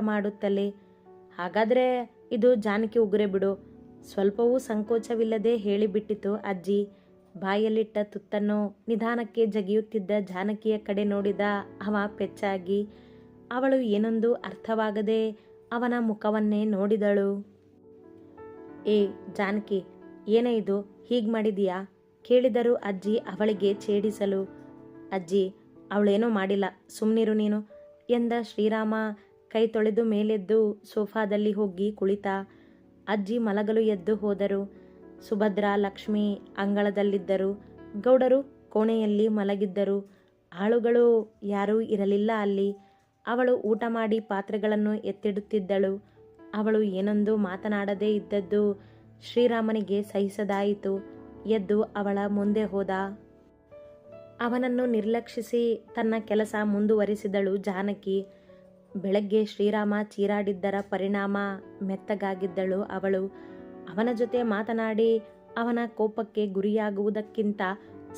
ಮಾಡುತ್ತಲೇ? ಹಾಗಾದರೆ ಇದು ಜಾನಕಿ ಉಗುರೆ ಬಿಡು. ಸ್ವಲ್ಪವೂ ಸಂಕೋಚವಿಲ್ಲದೆ ಹೇಳಿಬಿಟ್ಟಿತು ಅಜ್ಜಿ. ಬಾಯಲ್ಲಿಟ್ಟ ತುತ್ತನ್ನು ನಿಧಾನಕ್ಕೆ ಜಗಿಯುತ್ತಿದ್ದ ಜಾನಕಿಯ ಕಡೆ ನೋಡಿದ ಅವ ಪೆಚ್ಚಾಗಿ ಅವಳು ಏನೊಂದು ಅರ್ಥವಾಗದೆ ಅವನ ಮುಖವನ್ನೇ ನೋಡಿದಳು. ಏ ಜಾನಕಿ, ಏನೇ ಇದು? ಹೀಗೆ ಮಾಡಿದೀಯಾ? ಕೇಳಿದರು ಅಜ್ಜಿ ಅವಳಿಗೆ ಛೇಡಿಸಲು, ಅಜ್ಜಿ, ಅವಳೇನೂ ಮಾಡಿಲ್ಲ ಸುಮ್ಮನಿರು ನೀನು ಎಂದ ಶ್ರೀರಾಮ ಕೈ ತೊಳೆದು ಮೇಲೆದ್ದು ಸೋಫಾದಲ್ಲಿ ಹೋಗಿ ಕುಳಿತ. ಅಜ್ಜಿ ಮಲಗಲು ಎದ್ದು ಹೋದರು. ಸುಭದ್ರ, ಲಕ್ಷ್ಮಿ ಅಂಗಳದಲ್ಲಿದ್ದರು. ಗೌಡರು ಕೋಣೆಯಲ್ಲಿ ಮಲಗಿದ್ದರು. ಆಳುಗಳು ಯಾರೂ ಇರಲಿಲ್ಲ ಅಲ್ಲಿ. ಅವಳು ಊಟ ಮಾಡಿ ಪಾತ್ರೆಗಳನ್ನು ಎತ್ತಿಡುತ್ತಿದ್ದಳು. ಅವಳು ಏನೊಂದು ಮಾತನಾಡದೇ ಇದ್ದದ್ದು ಶ್ರೀರಾಮನಿಗೆ ಸಹಿಸದಾಯಿತು. ಎದ್ದು ಅವಳ ಮುಂದೆ ಹೋದ. ಅವನನ್ನು ನಿರ್ಲಕ್ಷಿಸಿ ತನ್ನ ಕೆಲಸ ಮುಂದುವರಿಸಿದಳು ಜಾನಕಿ. ಬೆಳಗ್ಗೆ ಶ್ರೀರಾಮ ಚೀರಾಡಿದ್ದರ ಪರಿಣಾಮ ಮೆತ್ತಗಾಗಿದ್ದಳು ಅವಳು. ಅವನ ಜೊತೆ ಮಾತನಾಡಿ ಅವನ ಕೋಪಕ್ಕೆ ಗುರಿಯಾಗುವುದಕ್ಕಿಂತ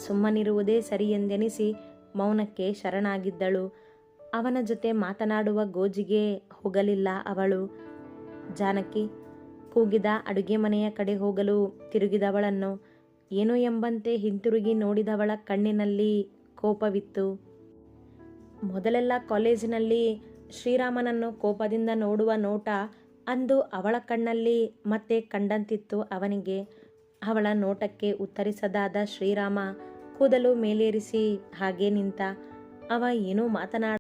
ಸುಮ್ಮನಿರುವುದೇ ಸರಿಯೆಂದೆನಿಸಿ ಮೌನಕ್ಕೆ ಶರಣಾಗಿದ್ದಳು. ಅವನ ಜೊತೆ ಮಾತನಾಡುವ ಗೋಜಿಗೆ ಹೋಗಲಿಲ್ಲ ಅವಳು. ಜಾನಕಿ, ಕೂಗಿದ ಅಡುಗೆ ಮನೆಯ ಕಡೆ ಹೋಗಲು ತಿರುಗಿದವಳನ್ನು. ಏನೋ ಎಂಬಂತೆ ಹಿಂತಿರುಗಿ ನೋಡಿದವಳ ಕಣ್ಣಿನಲ್ಲಿ ಕೋಪವಿತ್ತು. ಮೊದಲೆಲ್ಲ ಕಾಲೇಜಿನಲ್ಲಿ ಶ್ರೀರಾಮನನ್ನು ಕೋಪದಿಂದ ನೋಡುವ ನೋಟ ಅಂದು ಅವಳ ಕಣ್ಣಲ್ಲಿ ಮತ್ತೆ ಕಂಡಂತಿತ್ತು ಅವನಿಗೆ. ಅವಳ ನೋಟಕ್ಕೆ ಉತ್ತರಿಸದಾದ ಶ್ರೀರಾಮ ಕೂದಲು ಮೇಲೇರಿಸಿ ಹಾಗೇ ನಿಂತ, ಅವ ಏನೂ ಮಾತನಾಡ